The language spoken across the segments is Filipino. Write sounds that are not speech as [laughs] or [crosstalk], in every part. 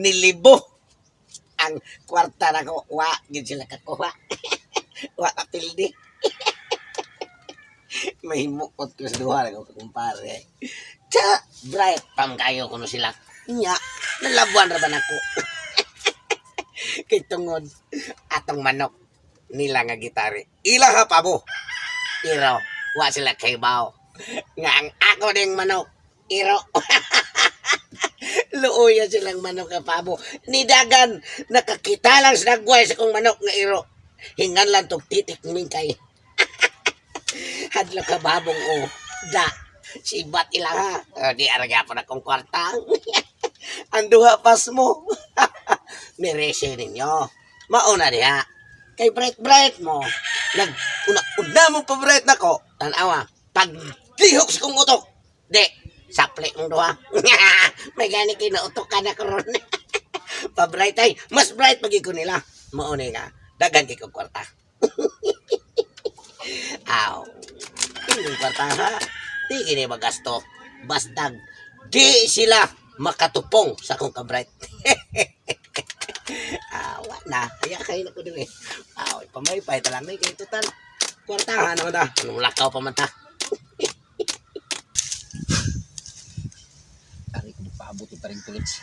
nilibo ang kwarta na ko. Wa, yun sila kakuha. [laughs] Wa kapildi. [laughs] May mukot ko sa duha na ko kumpare. Tsa, bright pam kayo kuno sila. Nya, nalabuan ra ba nako? [laughs] Kay tungod atong manok nila nga gitari. Ila ha pa mo. Iro, wa sila kay bao. Nga ang ako ding manok. Iro. Luoya silang manok ka pabo. Ni dagan nakakita lang sa nagway sa kong manok nga iro. Hingan lang tog titik min kay. [laughs] Hadlo ka babong o. Da. Si bat ila ha. O, di aragya po na kong kwarta. [laughs] ang duha pas mo. [laughs] Merese ninyo. Mauna diha. Kay bright bright mo. Nag una una mo pa bright na ko. Tanawa. Pag lihok sa kong utok. Di. Sapli mong duha. [laughs] May gani kinautok ka na karon. [laughs] pa bright ay. Mas bright pagi ko nila. Mauna nga. Dagan kay kong kwarta. [laughs] Aw. Hindi kwarta ha. Di gini magasto. Bastag. Di sila makatupong sa kong ka-bright. Awa na. Kaya kayo na ko din eh. Aw, pamaypay talang may kayo total. Kwartahan naman ta. Anong lakaw pa man ta. Paabot yung paring tulits.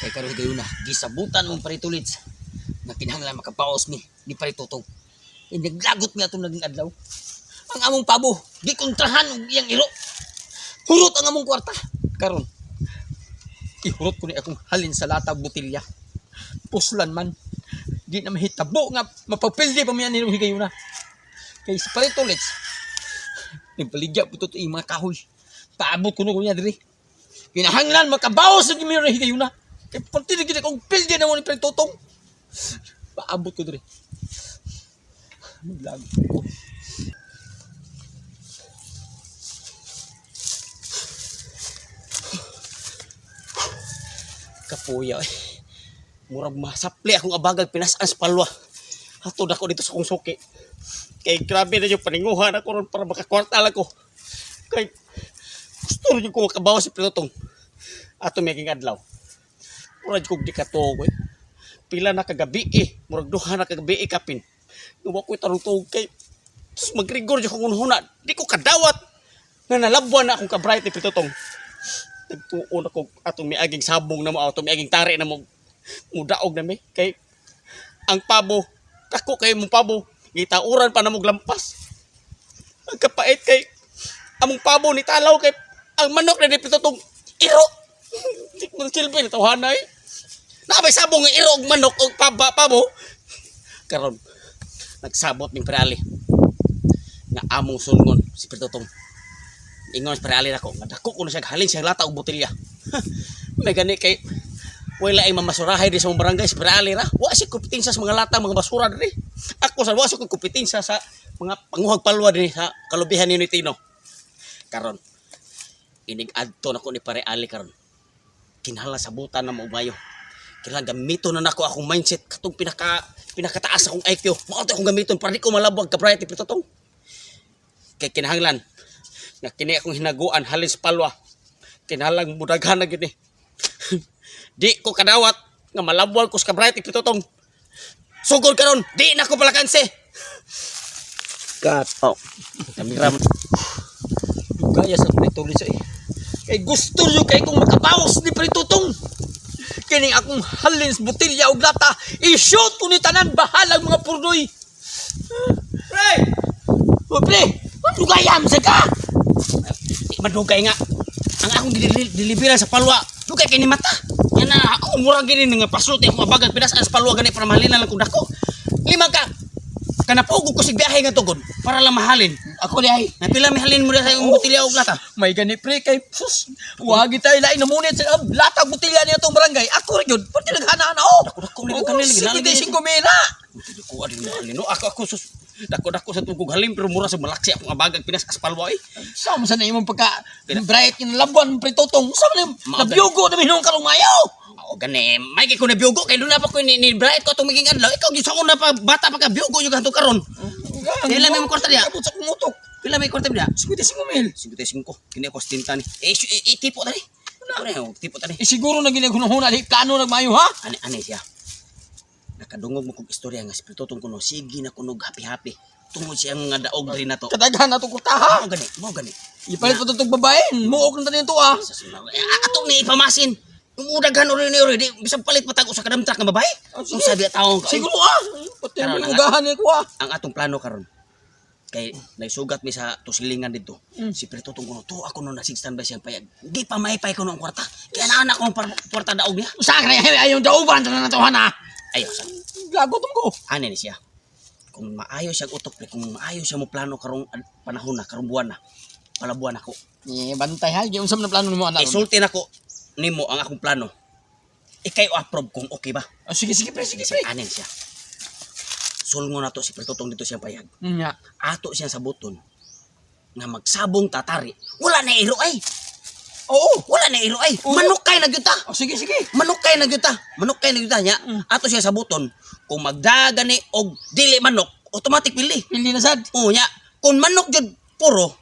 Kay karon gayon na, gisabutan mong paring tulits. Na kinahanglan makapaos mi, di pare tutog. Eh, naglagot nga itong naging adlaw. Ang among pabo, di kontrahan og iyang iro. Hurot ang among kwarta. Karon, ihurot ko ni akong halin sa lata butilya. Puslan man. Di na mahitabo nga mapapildi pa miyan nilong higayon na. Kay sa paring tulits, nagpaligya po ito yung mga kahoy. Paabot ko na ko niya diri. Kinahanglan makabawas sa gimiro na higayon na. Kaya pati na gina kong pildi na mo ni Pretotong. Paabot ko diri. Naglago ko. Kapuya eh. Murag masapli akong abagag pinasaan sa palwa. Hatod ako dito sa kong suki. Kay grabe na yung paninguhan ako ron para makakwartal ako. Kay gusto rin ko makabawas sa Pretotong. Ato may adlaw. Murag kong di katuog eh. Pila na kagabi eh. Murag duha na kagabi eh kapin. Nuwa ko tarong tuog kay. Tapos magrigor dyan kong unhuna. Di ko kadawat. Na nalabuan na akong kabright ni Pitotong. Nagtuon ako atong may aging sabong na mo. Atong may aging tari na mo. Mudaog na may. Kay ang pabo. Kako kay mong pabo. Gitauran pa na mo lampas. Ang kapait kay among pabo ni talaw kay ang manok na ni Pitotong iro. Ko silbi na tawhanay. Nakabay sabong nga iro og manok og paba pabo. Karon nagsabot ning preali. Nga among sulngon si Pitotong. Ingon sa preali nako nga dako ko na siya halin siya lata og botelya. [laughs] May gani kay wala ay mamasurahay di sa mga barangay sa preali ra. Wa si kompetensya sa mga lata mga basura diri. Ako sa wa si kompetensya sa mga panguhag palwa diri sa kalubihan ni Tino. Karon inig adto nako ni pare Ali karon. Kinahanglan sabutan na mo bayo kailangan gamito na nako akong mindset katong pinaka pinakataas akong IQ mao akong gamiton para di ko malabog ka bright ito tong kay kinahanglan nga kini akong hinaguan halin sa palwa. Kinahanglan mudaghan na gid ni [laughs] di ko kadawat nga malabwal ko sa bright ito tong sugod karon di na ko palakanse. Kat oh kami ram Gaya sa prituloy sa eh. Kay gusto nyo kay kung makabawas ni Pritutong. Kini akong halin sa botilya o lata. I-shoot ko ni tanan bahalang mga purnoy. Pre! O pre! Madugayam sa ka! Madugay nga. Ang akong dili- dilibiran sa palwa. Dugay kay ni mata. Yan na, ako murag gini nga pasulti akong abagal pinasaan sa palwa gani para mahalin lang kung dako. Kanapugog ko si biyahe nga tugod para lang mahalin. Ako di ay. Napila mahalin mo na sa yung botilya o lata. [laughs] May gani pre kay sus. Wagi tayo lain na munit sa latag butilya niya tong barangay. Ako rin yun. Pati naghana-hana oh. Dako dako ni kanil Sige, ginali. di singko mena. Ko adin mahalin. No ako ako sus. Dako dako sa tugog halim pero mura sa malaksi akong abagal pinas as palwa eh. Sama sa na imong pagka bright yung labuan pre totong. Sama na Maaga. nabiyugo na minong kalumayaw. Oo gani. May kay ko na biugo kay doon na pa ko ni, ni Bright ko tumiging adlaw. Ikaw gyud sa una pa bata pa ka biugo yung kanto karon. Pila may mo kwarta diya? Abot sa kumutok. Pila may kwarta diya? 55 mil. 55. Kini ako stinta ni. Eh, eh, eh tipo dali. Ano yung tipo tani? Eh, siguro na ginagunahuna, di plano nagmayo ha? Ani ani siya. Nakadungog mo kog istorya nga espiritu tong kuno sige na kunog happy-happy. Tungod siya nga daog rin na to. Kadaghan na itong kurtaha. Mao gani, mao gani. Ipalit pa itong babae. Muok na tanin to ah. Atong ni ipamasin. Umudagan ori ni ori di bisag palit patag usa ka damtrak nga babae. Ah, Ang sabi taong ka. Siguro ah. Pati Karon, ang- ugahan ni ko ah. ang atong plano karon kay nagsugat mi sa tusilingan dito. Mm. Si Prito tong kuno to ako no nasig standby siyang payag. Di pa maipay ko ng kwarta. Kaya na anak ko ng par- kwarta daog niya. Sa akin ay ayaw dauban na nato ha. Ayo sa Gagot ko. ani ni siya. Kung maayo siya utok pre, kung maayo siya mo plano karong ad- panahon na, karong buwan na. Palabuan ako. Eh, bantay ha. Yung na plano mo anak. Isulti na ko nimo ang akong plano. Ikay approve kung okay ba? Oh, sige, sige, pre, sige, pre. anin siya. Sulngo na to si Pretotong dito siyang payag. Nya. Ato siya sa buton nga magsabong tatari. Wala na iro ay. Oo. Wala na iro ay. Oo. Manukay na gyud ta. Oh, sige, sige. Manukay na gyud ta. Manukay na gyud ta nya. Mm. Ato siya sa buton kung magdagani og dili manok, automatic pili. Pili na sad. Oo nya. Kung manok jud puro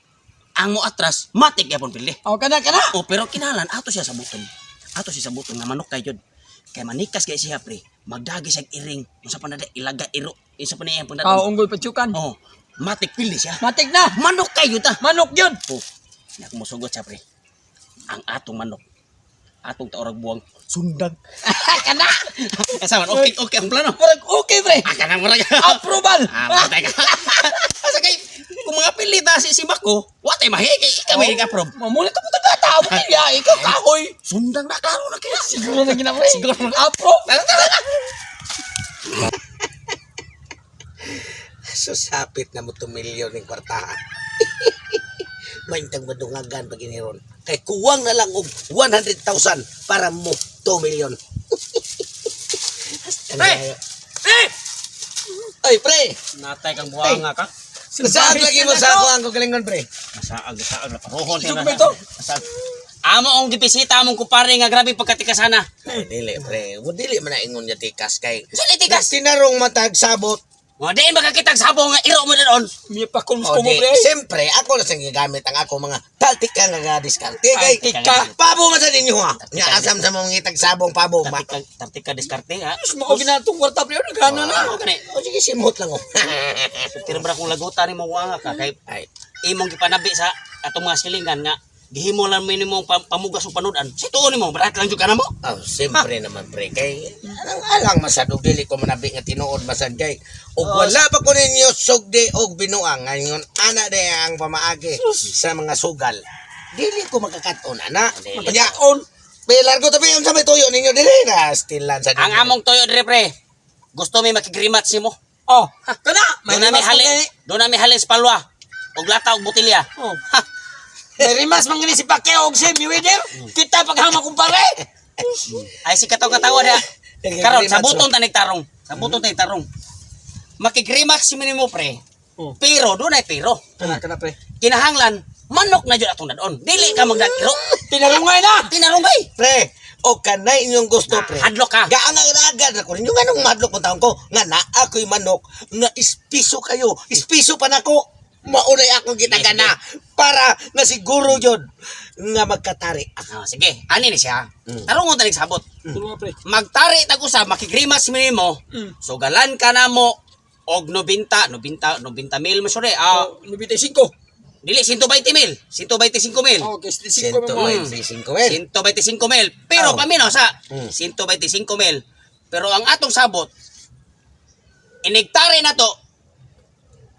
ang mo atras, matik gyapon pili. Oh, kana, kana. Oh, pero kinalan ato siya sa buton. Ato siya sa buton nga manok kay jud. Kay manikas kay siya pre. Magdagi siya iring. Unsa pa na ilaga iro. Isa pa niya pun Oh, unggoy patsukan. Oh, matik pili siya. Matik na. Manok kayo ta. Manok yun. Oh, kung musugot siya pre. Ang atong manok. Atong taorag buwang sundag. [laughs] kana. Kasama, okay, okay ang plano. Murag okay, pre. Ah, kanang murag. Approval. Ah, matay ka. Asa [laughs] kay mga pilita si si Bako, wa tay mahigi kami oh. approve. Mamulit ako taga tao. Kaya [laughs] ikaw kahoy. Sundang na klaro na kaya. Siguro na gina, pre. Siguro na. Tara, tara. Susapit na mo 2 milyon ng kwartahan. [laughs] Maintang madungagan pag iniron. Kay kuwang na lang og 100,000 para mo 2 milyon. [laughs] Pre! Eh! Ay, pre! Natay kang buhanga ka. Saan lagi mo sa ako ang kagalingon, pre? Masaag, masaag na paruhon Sino ba ito? Masaag. Amo ang gipisita among kupare nga grabe pagkatikasana. Ay, dili, pre. Mo dili man na ingon niya tikas kay. Sali tikas. Tinarong matag sabot. Mo di makakitag sabong nga iro mo doon. May pa kung O mo, di, pre. siyempre, ako na sang gigamit ang ako mga taltika nga nga diskarte. Kay, Taltika. pabo man sa ninyo ha. Nga asam sa mga ngitag sabong pabo. Ma. Tartika, tartika diskarte ha. Mas mo ginatong kwarta, pre. Nagana na. Amo gani. O sige, simot lang oh. Tira ba kung lagutan ni mo wanga ka kay Ay, imong gipanabi sa atong mga silingan nga gihimo lang minimum pam pamugas o panudan. Si tuon nimo, berat lang jud ka namo. oh, siyempre naman pre. Kay, alang alang masad og dili ko manabi nga tinuod masad kay. Og wala pa ko ninyo sugdi og binuang. Ngayon, ana de ang pamaagi sa mga sugal. Dili ko makakaton, ana. Kanya, on. Pilar ko tabi yung sa may tuyo ninyo dili na stilan sa Ang among toyo dire pre. Gusto mi makigrimat si mo. Oh, kana. May rimas hali, hali. doon namin halin sa palwa. Og lata og botilya. Oh. May rimas man gani si Pacquiao og si Mayweather. Kita paghama kumpare. Ay si kataw katawa dia. Karon sa buton ta nagtarong. Sa buton ta nagtarong. Makigrimat si mo pre. Oh. Pero doon ay pero. Kana, kana, pre. Kinahanglan manok na jud atong dadon. Dili ka magdakiro. Tinarungay na. Tinarunggay. Pre, o kanay inyong gusto, pre. Hadlok ka. Gaang ako ninyo nga nung madlok mo taon ko, nga na ako'y manok, nga ispiso kayo, ispiso pa nako. Maunay akong gitagana para nga siguro yun nga magkatari ako. Ah, sige, ani ni siya. Mm. Tarungon ta sabot. Pre. Magtari tag usab makigrimas mi mo. Mm. Sugalan ka na mo og 90, 90, 90 mil mo sure. Ah, Oh, 95. dili 120 mil, 125 mil. Oh, okay, 5 Sento, mo. ay, si singko, eh. 125 mil. Pero Oh. pamino sa Mm. 125 mil. Pero ang atong sabot inigtari na to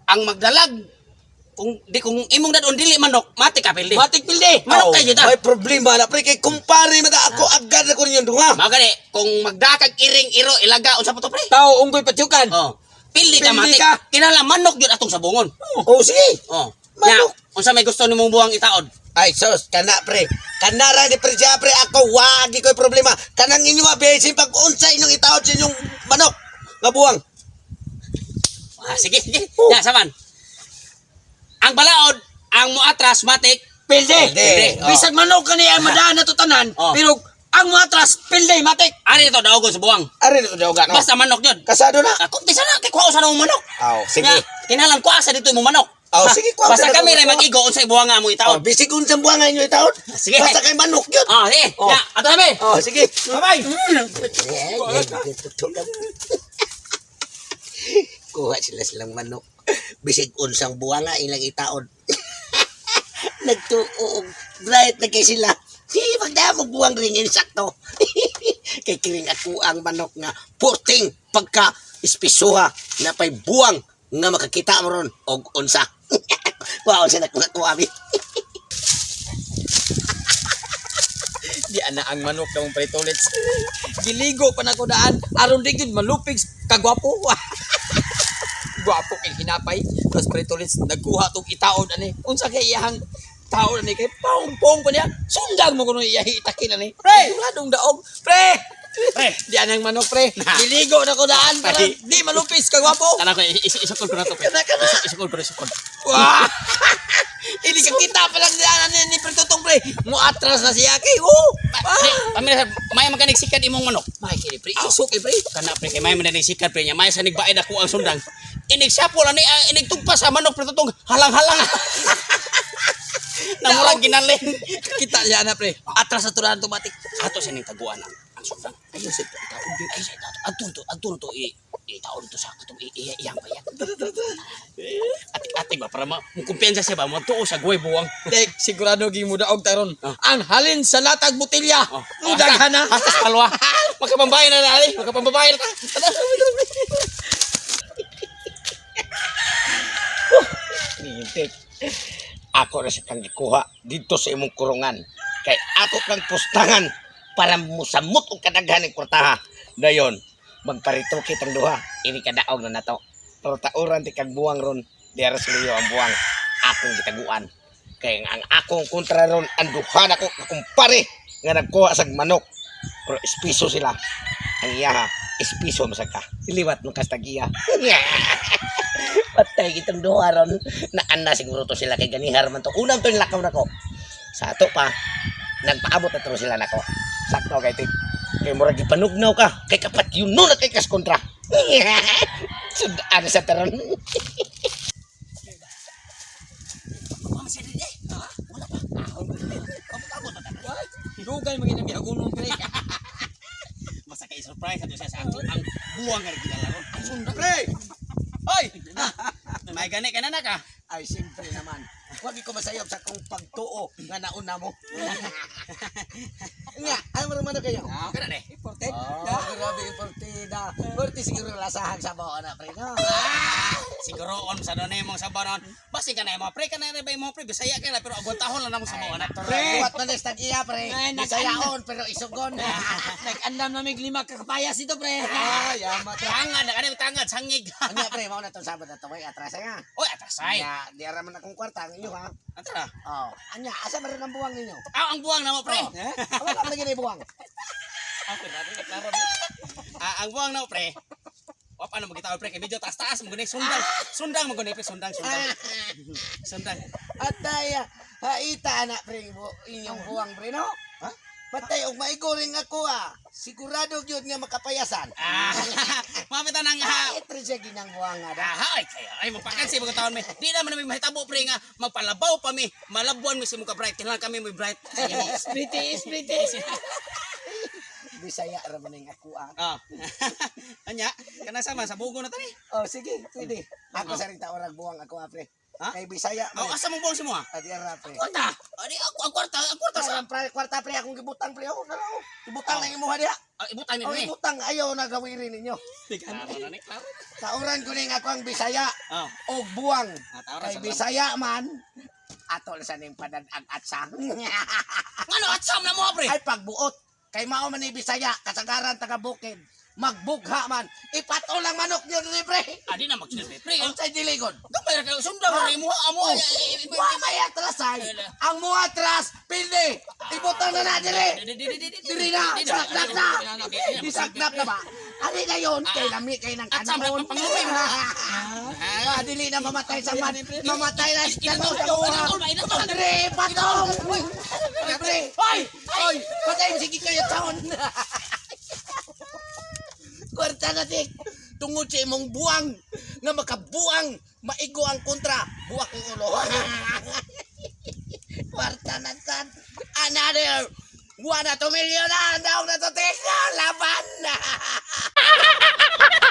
ang magdalag kung di kung imong dadon dili manok mati ka pildi. Matik pilde. Manok Oh, kayo ta. may problema na, pre, kay kumpare mo na ako, agad ako ninyo dunga. Mao gani kung magdakag iring iro ilaga unsa pa to pre? Tao unggoy patyukan. Oh. Pildi ka Pildi mati. ka. Kinala manok gyud atong sabungon. Oh, sige. Oh. Manok. Nya, unsa may gusto nimong buwang itaod? Ay, sos, kana, pre. Kana ra ni pre siya, pre, ako, wagi ko'y problema. Kanang inyo nga, besin, pag unsa inyong itaod sa inyong manok, nga buwang. Ah, sige, sige. Oh. Ya, saman. Ang balaod, ang muatras matik, Pilde. Pilde. Oh. Bisag manok kani ay madaan na to tanan. Oh. Pero ang mga atras pilde matik. ari to daogon sa buwang. Ari na daw no? Basta manok yun. Kasado na. Ako, di sana, kay kuha sa nung manok. Aw, sige. Nga, kinalang kuha sa dito yung manok. Oh, sige, kuha Basta ka na kami kung- na mag-igo unsay buha nga mo Oh, itaon. bisig unsang buwangan nyo itaon. Sige. Basta kay manok yun. Ah, sige. Oh. Ya, ato kami. Oh, sige. Bye-bye. Kuha sila silang manok. Bisig unsang buwanga ilang itaon. [laughs] Nagtuog. Bright na kay sila. [laughs] Sige, pagdaya mo buwang ringin sakto. [laughs] kay kiring ako ang manok nga porting pagka espisuha na pay buwang nga makakita mo ron og unsa. Wow, sila kuha kuha mi. Di ana ang manok na mong. Giligo pa na ko daan. Aron di malupig kagwapo. Gwapo kay hinapay. Tapos paritulits nagkuha tong itaon ani. Unsa kay iyang taon ani kay pong-pong pa niya. Sundang mo kuno iya hitakin ani. Pre, ladong daog. Pre! Pre. Di anang manok pre. Giligo na ko daan para Pre. di malupis kagwapo. Kana ko isukol ko na to. Kana. Isukol ko, isukol. Wah! [laughs] Hindi ka kita pa lang daan ni, ni Pertutong pre. Mo atras na siya kay. Oh! Ah! Pamila may maganig sikat imong manok. May kini pre. Isok kay pre. Kana pre kay may maganig sikat pre niya. May sa nigbaid ako ang sundang. Inig sapol ani uh, inig tugpa sa manok pre tutong halang-halang. [laughs] Namurang ginalin. Kita siya na pre. Atras sa turan automatic. Ato sa ning taguan ang sundang. Ayo sa taon di ay sa taon. Adto to adto to i i taon to sa katong iya iyang bayan. Ati ati ba para ma mo kumpiyansa siya ba mo tuo sa guway buwang. Tek, sigurado gi mo daog taron. Ang halin sa latag botilya. Oh, Oh, daghan na. Hasta sa palwa. Magkapambayan na ali. Magkapambayan ka. Niyintik. Ako na sa kang dito sa imong kurungan. Kay ako kang pustangan para musamot og kadaghan ng kwartaha. Dayon, magparito kitang duha. Ini kadaog na nato. Pero tauran ti kag buwang ron, diara sa liyo ang buwang. Akong gitaguan. Kay ang akong kontra ron, ang duha na ko kumpare nga nagkuha sa manok. Pero espiso sila. Ang iyaha, espiso masaka. Iliwat mo kastagiya. [laughs] Patay kitang duha ron. Naan na siguro to sila kay ganihar man to. Unang to nilakaw na ko. Sa ato pa, nagpaabot na to sila nako. Sakto kay tit. Kay murag gipanugnaw ka. Kay kapat yun no na kay kas kontra. [laughs] Sudaan sa taron. Dugay mo ginami agunong pre. [laughs] Basta kay surprise ato sa ato ang buwang nga ginalaron. Ang sundang. Pre! Hoy! [laughs] May gani ka na na ka. Ay, siyempre naman. Huwag ko masayop sa kong pagtuo nga nauna mo. [laughs] nga, ano naman kayo? Ah, kana de. Important. Porti siguro lasahan sa bawa na pre, no? Siguro on sa doon mong sabaron. Basi ka na mo pre ka na ba mo pre bisaya ka na pero abot tahon lang namo sa mo na. Pre! Buwat man tag iya, pre. Ay, Bisayaon, pero isugon. [laughs] Nag-andam na may lima kakapayas ito pre. Ah, yamat. Tangad na kanang sangig. Ano, pre, mau na itong sabot na ito. May atras nga. Oy atasay. Anya, di araman akong kwarta ang inyo, ha? Atra. Oh, anya, asa meron ang buwang ninyo? Ah, ang buwang na mo pre. Oh? Wala ka na yung buwang. [laughs] Ako na rin klaro. Ah, ang buwang na mo pre. O paano mo kita pre kay medyo taas-taas mo gani sundang. Sundang mo gani pre sundang sundang. [laughs] Sundang. At daya, haita na, pre, bu- inyong buwang, pre, no? Ha? Patay, og maiguring ako, ah. Sigurado yun nga makapayasan. Ah, [laughs] mapita nang ha. Pre, siya ginang buwang nga, da. Ah, ay kaya ay mapakansi mga taon mi. Di naman namin mahitabo pre nga magpalabaw pa mi. Malabuan mi si muka bright. Kailangan kami mo bright. [laughs] Sige mo. Bisaya raman ang ako, ah. Ah. [laughs] Anya, kana sama sa bugo na tani. Oh, sige, pwede. Ako sa rin taorang buwang ako, ah, pre. Ha? Kay Bisaya, Oh, asa mo buwang si mo ha? At yara, pre. Kwarta. Ani ako ang kwarta, ang kwarta sa pre, kwarta, pre, akong gibutang, pre. Oh, naro. Gibutang na imuha diha. Ah, ibutang ni Oh, ibutang, ayaw na gawirin ninyo. Klaro na ni, klaro. Tauran ko ning ako ang Bisaya. Oh. O buwang. Ah, Kay sa Bisaya man, atol sa ning padag-ag atsa. Ano atsam na mo pre? Ay pagbuot. Kay mao man ni Bisaya, kasagaran taga Bukid. Magbugha man. Ipatulang manok niyo ni pre. Adi na magsilbi pre. Unsay diligod? Gamay ra kayo sundang ra imo amo. Wa may atras ay. Ang mo atras, pilde. Ibutang na na dire. Diri na, saknak na. Isaknak na ba? Ani na yun, kay lami kay ng At sa kanon. mo. [laughs] Ah, dili na mamatay sa man. Mamatay na sa ba, inatol. Dire, patong! Pre, hoy! Hoy! Patay, sige kayo taon! [laughs] Kwarta na, Dik! Tungod sa imong buwang nga makabuang Maigo ang kontra. Buwak ang ulo. [laughs] Kwarta na sad. Another Guanato Millonario, una toteja, la banda. [laughs]